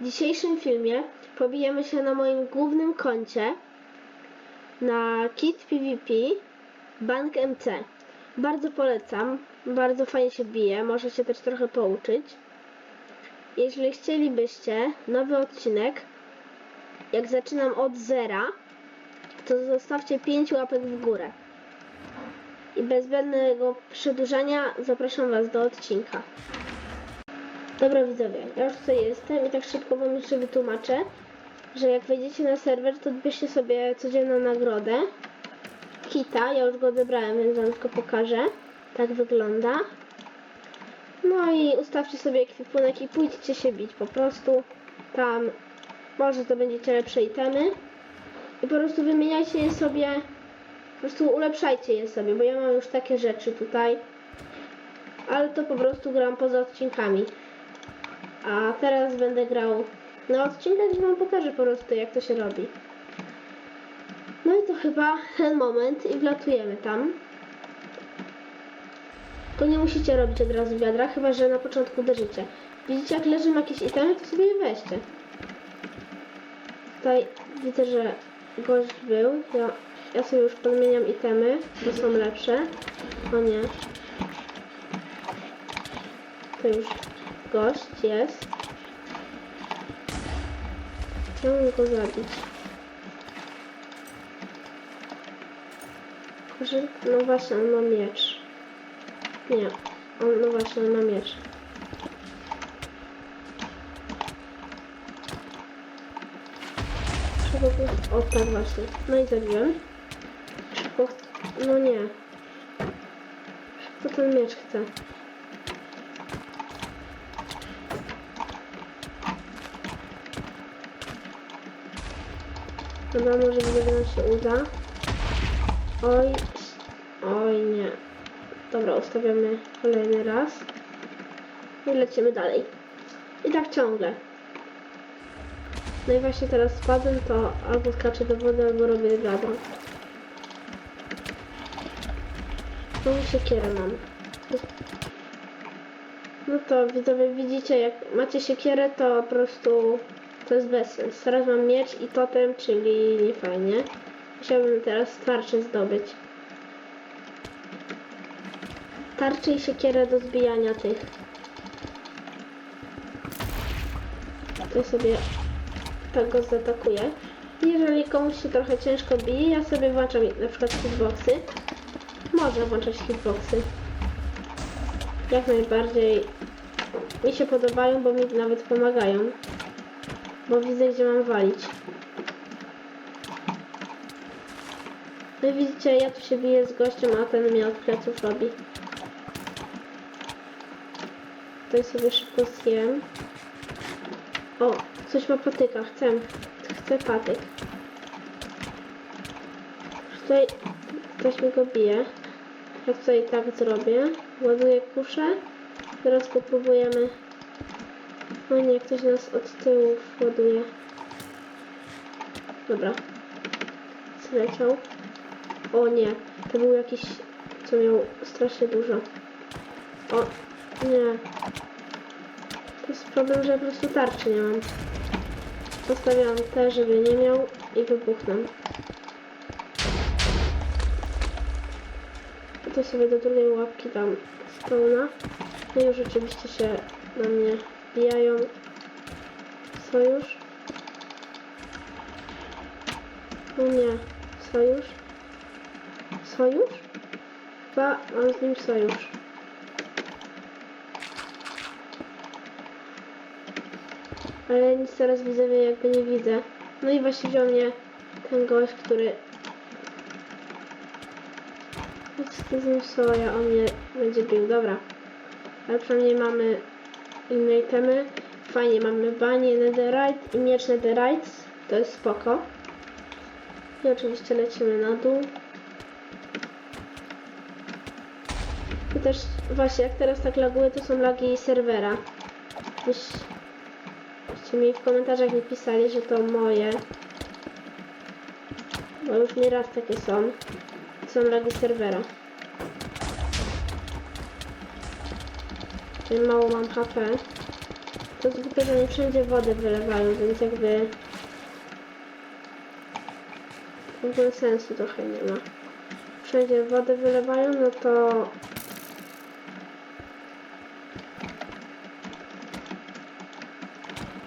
W dzisiejszym filmie pobijemy się na moim głównym koncie na Kit PvP Bank MC. Bardzo polecam, bardzo fajnie się bije, może się też trochę pouczyć. Jeśli chcielibyście nowy odcinek, jak zaczynam od zera, to zostawcie 5 łapek w górę. I bez zbędnego przedłużania zapraszam Was do odcinka. Dobra widzowie, ja już tutaj jestem i tak szybko wam jeszcze wytłumaczę, że jak wejdziecie na serwer, to odbierzcie sobie codzienną nagrodę. Kita, ja już go odebrałem, więc wam tylko pokażę. Tak wygląda. No i ustawcie sobie ekwipunek i pójdźcie się bić po prostu. Tam może zdobędziecie lepsze itemy. I po prostu wymieniajcie je sobie, po prostu ulepszajcie je sobie, bo ja mam już takie rzeczy tutaj. Ale to po prostu gram poza odcinkami. A teraz będę grał na odcinkach, gdzie wam pokażę po prostu jak to się robi. No i to chyba ten moment i wlatujemy tam. To nie musicie robić od razu wiadra, chyba że na początku uderzycie. Widzicie jak leżą jakieś itemy, to sobie je weźcie. Tutaj widzę, że gość był. Ja, ja sobie już podmieniam itemy, bo są lepsze. O nie. To już gość jest. Chciałbym go zabić. No właśnie, on ma miecz. Nie, on, no właśnie, on ma miecz. Trzeba go... O, tak właśnie. No i zabiłem. Szybko... No nie. Szybko ten miecz chce. Dobra, może gdyby nam się uda. Oj, oj nie. Dobra, ustawiamy kolejny raz. I lecimy dalej. I tak ciągle. No i właśnie teraz spadłem, to albo skaczę do wody, albo robię wiadro. No i siekierę mam. No to widzowie widzicie, jak macie siekierę, to po prostu to jest bezsens. Teraz mam miecz i totem, czyli nie fajnie. Musiałbym teraz tarczę zdobyć. Tarczę i siekierę do zbijania tych. To sobie tak go zaatakuję. Jeżeli komuś się trochę ciężko bije, ja sobie włączam na przykład hitboxy. Można włączać hitboxy. Jak najbardziej mi się podobają, bo mi nawet pomagają. Bo widzę, gdzie mam walić. No widzicie, ja tu się biję z gościem, a ten mnie od pleców robi. Tutaj sobie szybko zjem. O, coś ma patyka, chcę. Chcę patyk. Tutaj ktoś mi go bije. Ja tutaj tak zrobię. Ładuję kuszę. Teraz popróbujemy. O nie, ktoś nas od tyłu ładuje. Dobra. Zleciał. O nie, to był jakiś, co miał strasznie dużo. O, nie. To jest problem, że po prostu tarczy nie mam. Postawiam te, żeby nie miał i wybuchnę. To sobie do drugiej łapki dam stona. No i już oczywiście się na mnie wbijają. Sojusz. No nie, sojusz. Sojusz? Chyba mam z nim sojusz. Ale nic teraz widzowie jakby nie widzę. No i właśnie wziął mnie ten gość, który... Z nim soja, on mnie będzie bił, dobra. Ale przynajmniej mamy inne itemy. Fajnie, mamy banie netherite i miecz netherite. To jest spoko. I oczywiście lecimy na dół. I też właśnie jak teraz tak laguje, to są lagi serwera. Byś, byście mi w komentarzach nie pisali, że to moje. Bo już nieraz takie są. Są lagi serwera. Czyli mało mam HP. To jest głupie, że nie wszędzie wodę wylewają, więc jakby... W ogóle sensu trochę nie ma. Wszędzie wodę wylewają, no to...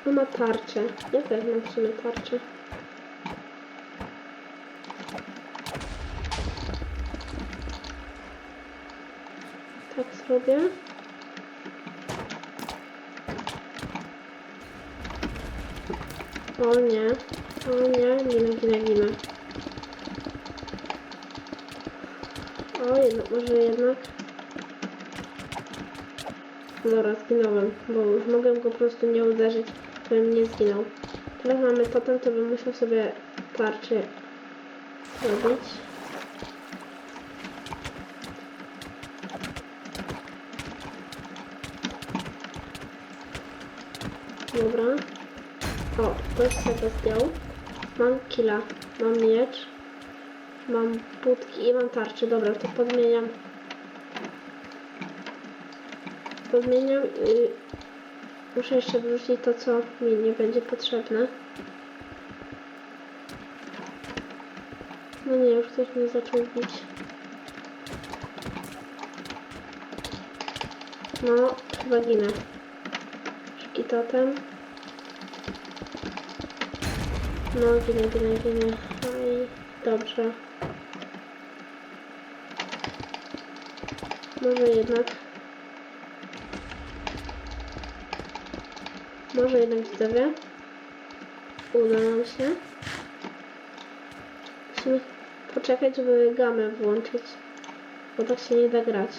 No ma tarczę. Ja też mam w sumie tarczę. Tak zrobię. O nie, o nie, ginę, ginę, ginę. O, może jednak. Dobra, zginąłem, bo już mogłem go po prostu nie uderzyć, bym nie zginął. Teraz mamy totem, to bym musiał sobie tarczy robić. Dobra. Jest tego zdjął. Mam killa, mam miecz, mam budki i mam tarczę. Dobra, to podmieniam. Podmieniam i muszę jeszcze wrzucić to, co mi nie będzie potrzebne. No nie, już ktoś mnie zaczął bić. No, chyba ginę. Szybki totem. No, ginę, ginę, ginę. Aj, dobrze. Może jednak. Może jednak widzowie. Uda nam się. Musimy poczekać, żeby gamę włączyć. Bo tak się nie da grać.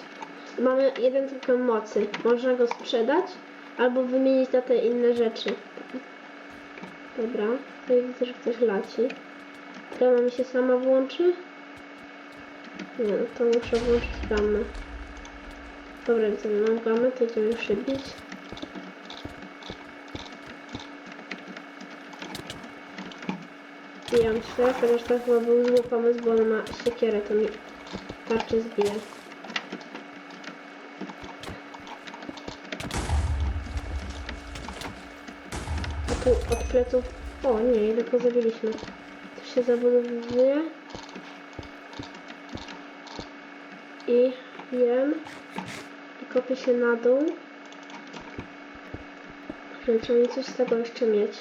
Mamy jeden tylko mocy. Można go sprzedać albo wymienić na te inne rzeczy. Dobra, tutaj widzę, że ktoś laci. Gama mi się sama włączy? Nie, no to muszę włączyć gamę. Dobra, widzę, mam gamę, to idziemy przybić. Bijam się, chociaż to chyba był zły pomysł, bo ona ma siekierę, to mi tarczy zbije. Tu od pleców... O nie, jednak zabiliśmy. Tu się zabudowuje. I jem. I kopię się na dół. Trzeba mi coś z tego jeszcze mieć.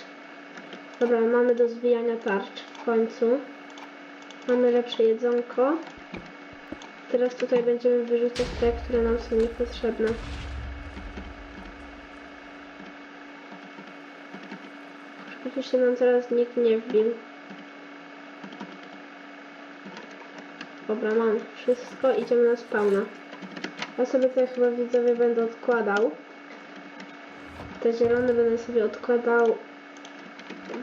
Dobra, mamy do zbijania tarcz w końcu. Mamy lepsze jedzonko. Teraz tutaj będziemy wyrzucać te, które nam są niepotrzebne. Żeby się nam teraz nikt nie wbił. Dobra, mam wszystko, idziemy na spawna. Ja sobie tutaj chyba widzowie będę odkładał. Te zielone będę sobie odkładał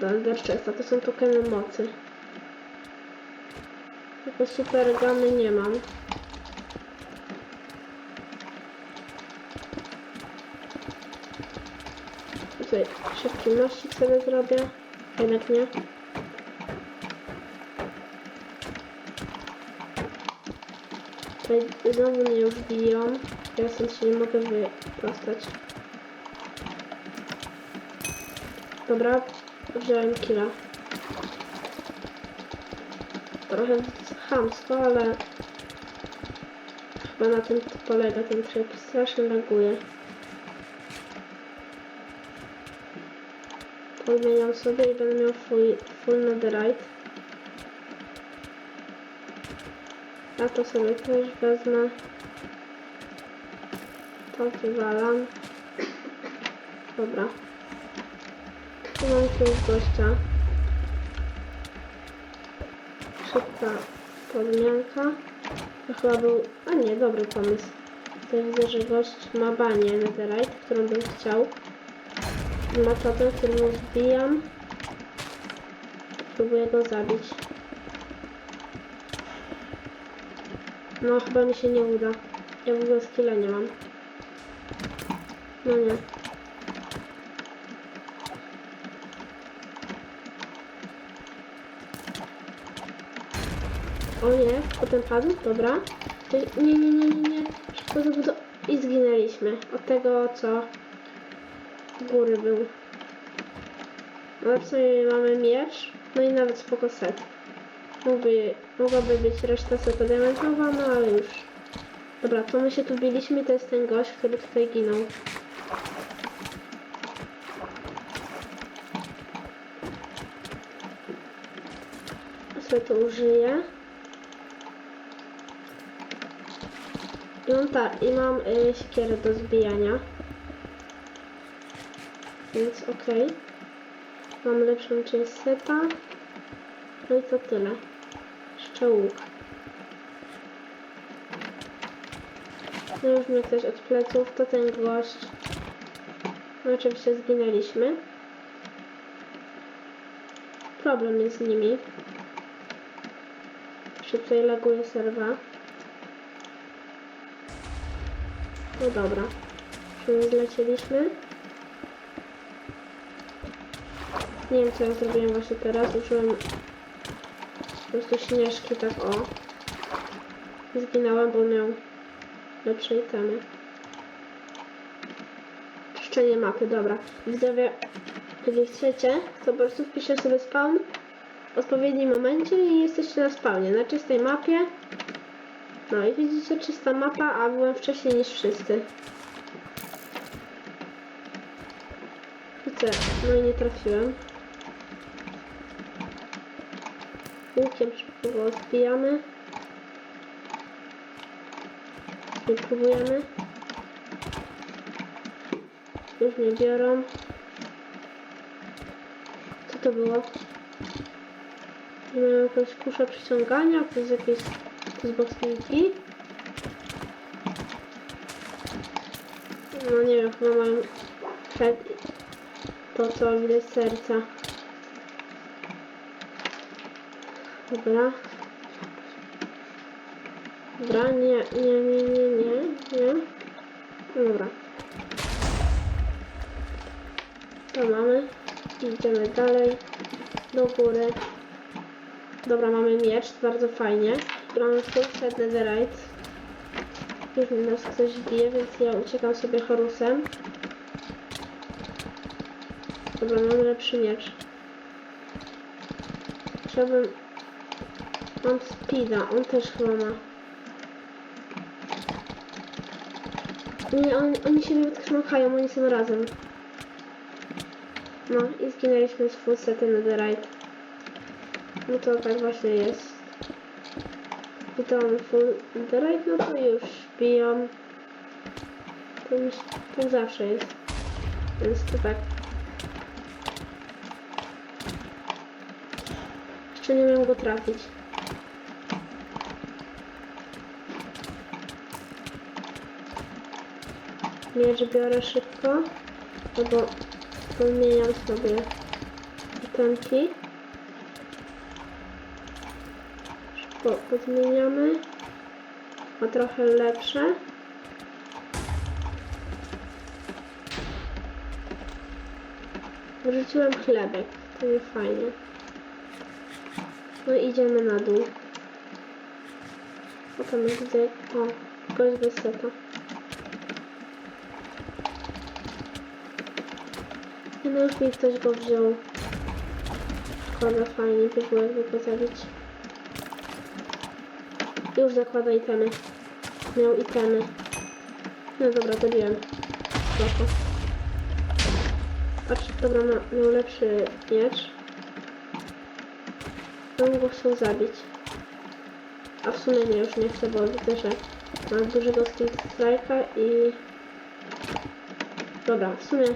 do Elderchesta. To są tokeny mocy. Tylko super gamy nie mam. Tutaj szybki mościk sobie zrobię. Jednak nie. Tutaj znowu mnie już biją. Ja stąd się nie mogę wydostać. Dobra, wziąłem killa. Trochę chamsko, ale chyba na tym polega ten tryb. Strasznie laguje. Podmieniam sobie i będę miał full, full netherite. Ja to sobie też wezmę. To wywalam. Dobra. Tu mam jakiegoś gościa. Szybka podmianka. To chyba był... A nie, dobry pomysł. Tutaj widzę, że gość ma banię netherite, którą bym chciał. Ma totem, którym zbijam. Próbuję go zabić. No, chyba mi się nie uda. Ja w ogóle skilla nie mam. No nie. O nie, potem padł, dobra. Nie, nie, nie, nie, nie. Szybko zabudo... I zginęliśmy. Od tego, co góry był. Ale w sumie mamy miecz, no i nawet spoko set. Mógłby, mogłaby być reszta seta diamentowa, no ale już. Dobra, to my się tu biliśmy, to jest ten gość, który tutaj ginął. Sobie to użyję. I mam, i mam y, siekierę do zbijania. Więc okej. Mam lepszą część seta. No i to tyle. Jeszcze. No już mnie ktoś od pleców, to ten gość. No oczywiście zginęliśmy. Problem jest z nimi. Tutaj laguje serwa. No dobra. Już zlecieliśmy. Nie wiem co ja zrobiłem właśnie teraz. Użyłem po prostu śnieżki tak o. Zginąłem, bo miał lepsze itemy. Czyszczenie mapy, dobra. Widzowie, jeżeli chcecie, to po prostu wpiszę sobie spawn w odpowiednim momencie i jesteście na spawnie, na czystej mapie. No i widzicie, czysta mapa, a byłem wcześniej niż wszyscy. Widzę, no i nie trafiłem. Łukiem szybko odbijamy. I próbujemy. Już mnie biorą. Co to było? Nie mają jakąś kuszę przyciągania, to jest jakieś box PvP. No nie wiem, chyba mają head to co widać serca. Dobra. Dobra, nie, nie, nie, nie, nie, nie. Dobra. To mamy. Idziemy dalej. Do góry. Dobra, mamy miecz, bardzo fajnie. Mamy full set netherite. Już mi nas ktoś bije, więc ja uciekam sobie Horusem. Dobra, mam lepszy miecz. Chciałbym... Mam speeda, on też chyba ma. Nie, on, oni się nie smokają, oni są razem. No i zginęliśmy z full setem netherite. No to tak właśnie jest. Mamy full netherite, no to już biją. To już to zawsze jest. Więc to tak. Jeszcze nie wiem go trafić. Miecz biorę szybko, no bo podmieniam sobie itemki. Szybko podmieniamy. Ma trochę lepsze. Wrzuciłem chlebek, to nie fajnie. No idziemy na dół. Potem widzę, o, gość bez seta. I no już mi ktoś go wziął. Szkoda, fajnie było jakby go zabić. Już zakłada itemy. Miał itemy. No dobra, dobiłem. Spoko. Patrz, dobra, ma, miał lepszy miecz. On go chciał zabić. A w sumie nie, już nie chcę, bo widzę, że mam dużego skin strike'a i... Dobra, w sumie...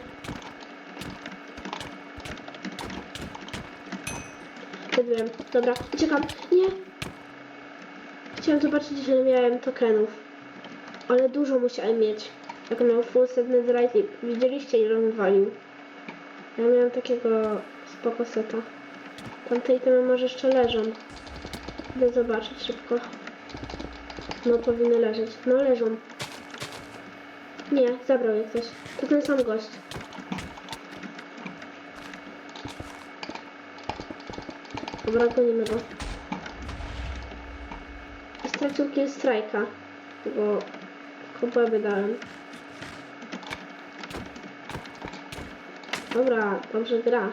Zjadłem. Dobra, uciekam. Nie! Chciałem zobaczyć, że miałem tokenów. Ale dużo musiałem mieć. Jak miał full set netherite widzieliście ile on walił. Ja miałem takiego spoko seta. Tamte itemy może jeszcze leżą. Idę zobaczyć szybko. No powinny leżeć. No leżą. Nie, zabrał je ktoś. To ten sam gość. Dobra, gonimy go. Stracił kill strajka. Bo kobłęby dałem. Dobra, dobrze gra.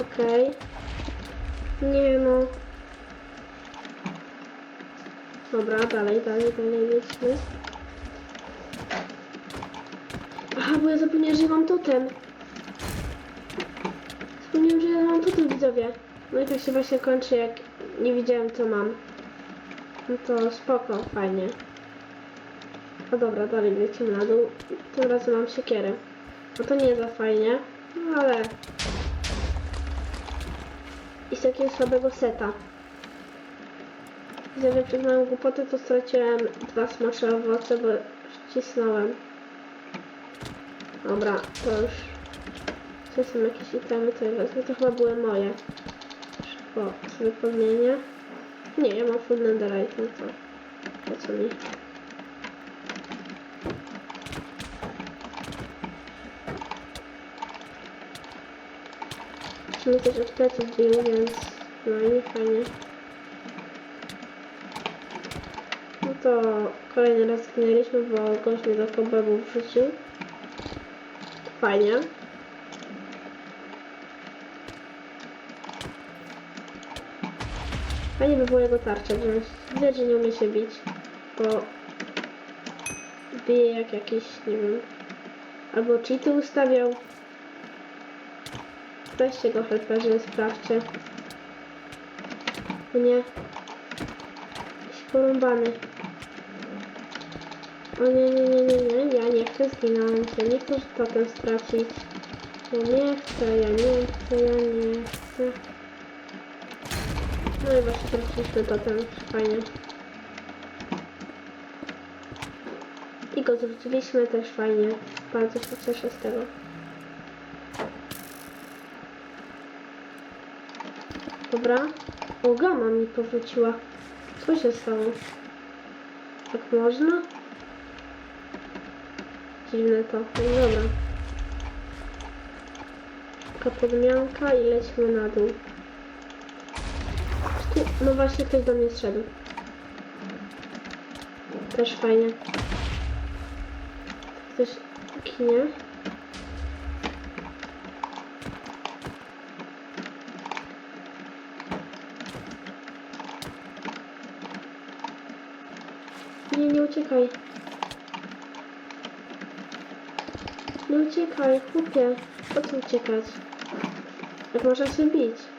Okej. Nie no. Dobra, dalej, dalej, dalej jedźmy. Aha, bo ja zapomniałem, że mam totem. Zapomniałem, że ja mam totem, widzowie. No i tak się właśnie kończy, jak nie widziałem, co mam. No to spoko, fajnie. No dobra, dalej lecimy na dół. Tym razem mam siekierę. No to nie za fajnie, no ale... I z takiego słabego seta. Gdyby przez moją głupotę, to straciłem dwa smacze owoce, bo wcisnąłem. Dobra, to już... Co są jakieś itemy, to ja wezmę. To chyba były moje. Szybko sobie podmienię. Nie, ja mam full netherite, no to... Po co mi? Musimy też od pleców więc no i fajnie. No to kolejny raz zginęliśmy, bo gość mnie do kobebów wrzucił. Fajnie. Fajnie by było jego tarczę wziąć. Widać, że nie umie się bić, bo bije jak jakiś, nie wiem, albo cheaty ustawiał. Weźcie go helperzy, sprawdźcie. Nie. Jakiś porąbany. O nie, nie, nie, nie, nie, ja nie chcę zginąć, ja nie chcę totem stracić. Ja nie chcę, ja nie chcę, ja nie chcę. No i właśnie straciliśmy totem, fajnie. I go zwróciliśmy też fajnie. Bardzo się cieszę z tego. Dobra. O, gama mi powróciła. Co się stało? Tak można? Dziwne to. No dobra. Taka podmianka i lecimy na dół. No właśnie ktoś do mnie zszedł. Też fajnie. Ktoś kinie. Nie, nie uciekaj. Nie uciekaj, chłopie. Po co uciekać? Jak można się bić?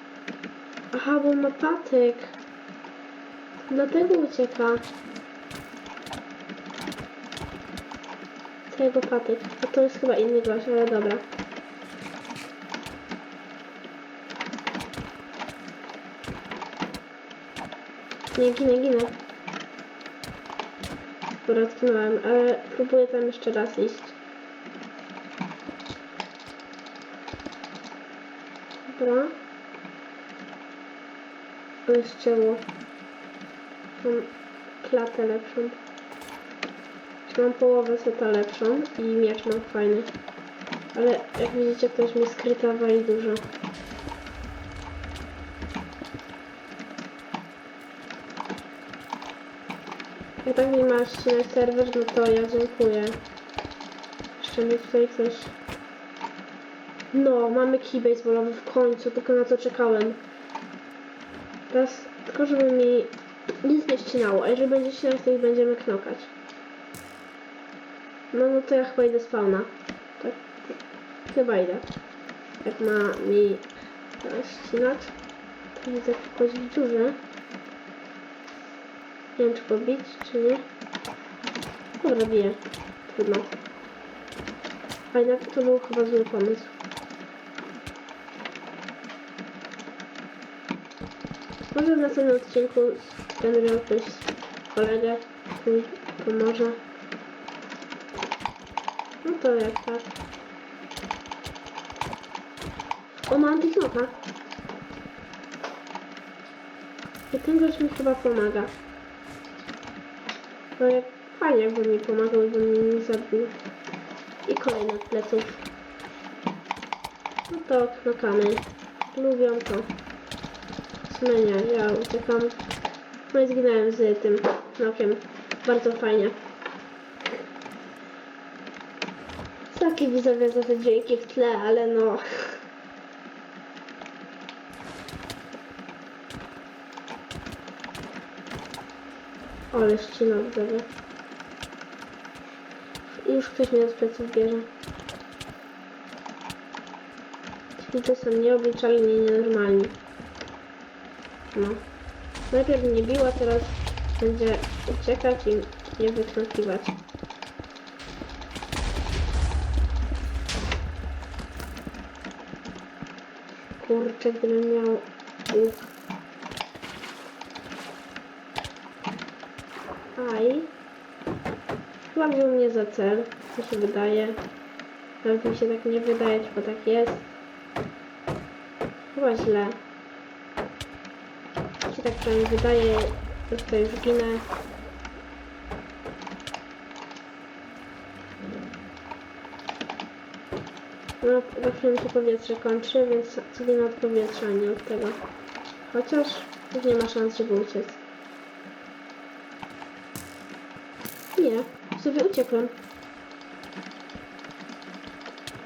Aha, bo ma patyk. Dlatego ucieka. To jego patyk. A to jest chyba inny gość, ale dobra. Nie, ginę, ginę. Dobra, odkinąłem, ale próbuję tam jeszcze raz iść. Dobra. Ścięło. Mam klatę lepszą. Mam połowę seta lepszą i miecz mam fajny. Ale jak widzicie, ktoś mi skryta wali dużo. Jak tak mi masz ścinać serwer, no to ja dziękuję. Jeszcze mi tutaj coś... No, mamy kij baseballowy w końcu, tylko na to czekałem. Teraz tylko żeby mi nic nie ścinało, a jeżeli będzie ścinać, to ich będziemy knokać. No, no to ja chyba idę spawna. Tak, chyba idę. Jak ma mi teraz ścinać, to widzę kogoś w dziurze. Nie wiem, czy pobić, czy nie. Dobra, biję. Trudno. A jednak to był chyba zły pomysł. Może w następnym odcinku będę miał jakiegoś kolegę, który pomoże. No to jak tak. O, mam antiknoka. I ten gość mi chyba pomaga. No jak fajnie jakby mi pomagał by mnie nie zabił. I kolejne od pleców. No to knokamy. Lubią to. Smenia, ja uciekam. No i zginąłem z tym knokiem. Bardzo fajnie. Sorki widzowie za te dźwięki w tle, ale no... Ale ścina widzowie. Już ktoś mnie z pleców bierze. Ci są nieobliczalni i nienormalni. No. Najpierw mnie biła, teraz będzie uciekać i mnie wyknakiwać. Kurczę, gdybym miał łuk. Aj. Chyba wziął mnie za cel, co się wydaje. Nawet mi się tak nie wydaje, bo tak jest. Chyba źle. Się tak przynajmniej wydaje, że tutaj już ginę. No, za chwilę się powietrze kończy, więc zginę od powietrza, nie od tego. Chociaż nie ma szans, żeby uciec. Nie, sobie uciekłem.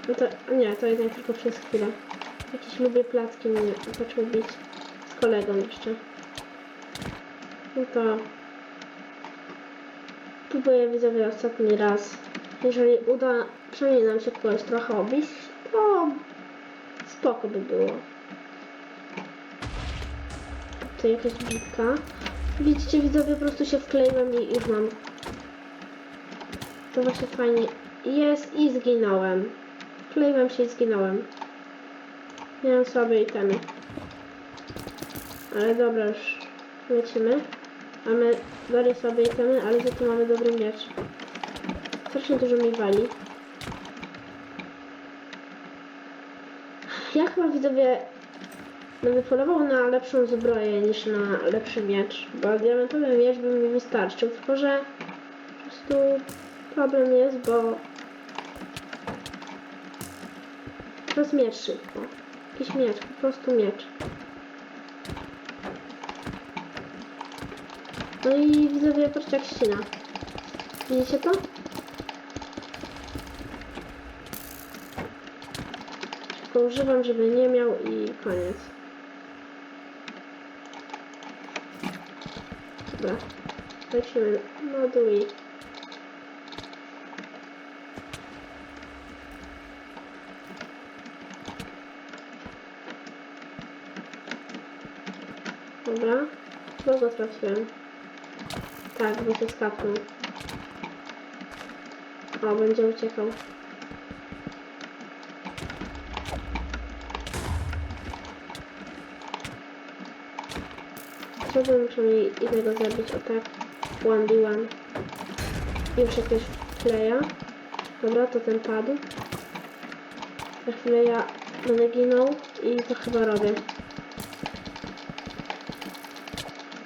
No to, nie, to jednak tylko przez chwilę. Jakieś lubię placki mnie zaczął bić. Z kolegą jeszcze. No to... Próbuję widzowie ostatni raz. Jeżeli uda przynajmniej nam się kogoś trochę obić, to spoko by było. To jakaś bitka. Widzicie, widzowie, po prostu się wkleiłem i już mam. To właśnie fajnie jest i zginąłem. Wkleiłem się i zginąłem. Miałem słabe itemy. Ale dobra, już lecimy. Mamy bardzo słabe itemy, ale za to mamy dobry miecz. Strasznie dużo mi wali. Ja chyba widzowie będę polował na lepszą zbroję niż na lepszy miecz, bo diamentowy miecz by mi wystarczył, tylko że po prostu problem jest, bo to jest miecz szybko. Jakiś miecz, po prostu miecz. No i widzowie, patrzcie jak ścina. Widzicie to? Tylko używam, żeby nie miał i koniec. Dobra. Lecimy na dół i... Dobra. Kogo trafiłem? Tak, bo się skapnął. O, będzie uciekał. Chciałbym przynajmniej innego zabić, o tak. 1v1. Już jakiegoś playa. Dobra, to ten padł. Za chwilę ja będę ginął i to chyba robię.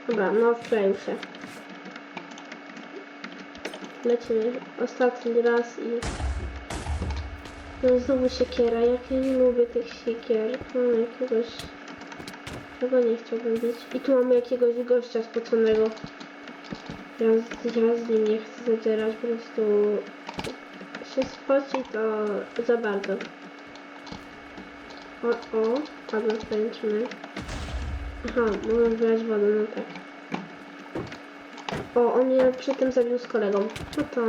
Dobra, no wkleił się. Lecimy ostatni raz i... No znowu siekiera, jak ja nie lubię tych siekier. Mam jakiegoś... Tego nie chciałbym bić. I tu mamy jakiegoś gościa spoconego. Ja, ja z nim nie chcę zadzierać, po prostu się spoci to za bardzo. O, o, padło tańczymy. Aha, mogę wylać wodę, no tak. O, on mnie przy tym zabił z kolegą. No to...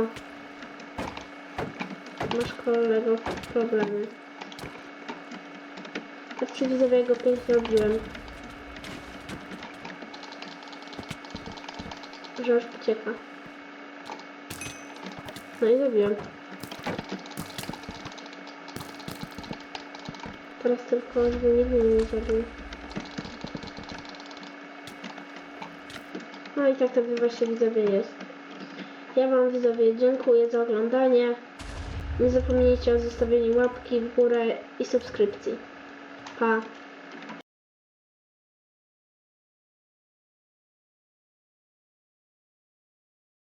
Masz kolego problemy. Patrzcie, widzowie, jak go pięknie robiłem. Że już ucieka. No i zabiłem. Teraz tylko, żeby mnie nie zabił. I tak to właśnie widzowie jest. Ja wam widzowie dziękuję za oglądanie. Nie zapomnijcie o zostawieniu łapki w górę i subskrypcji. Pa!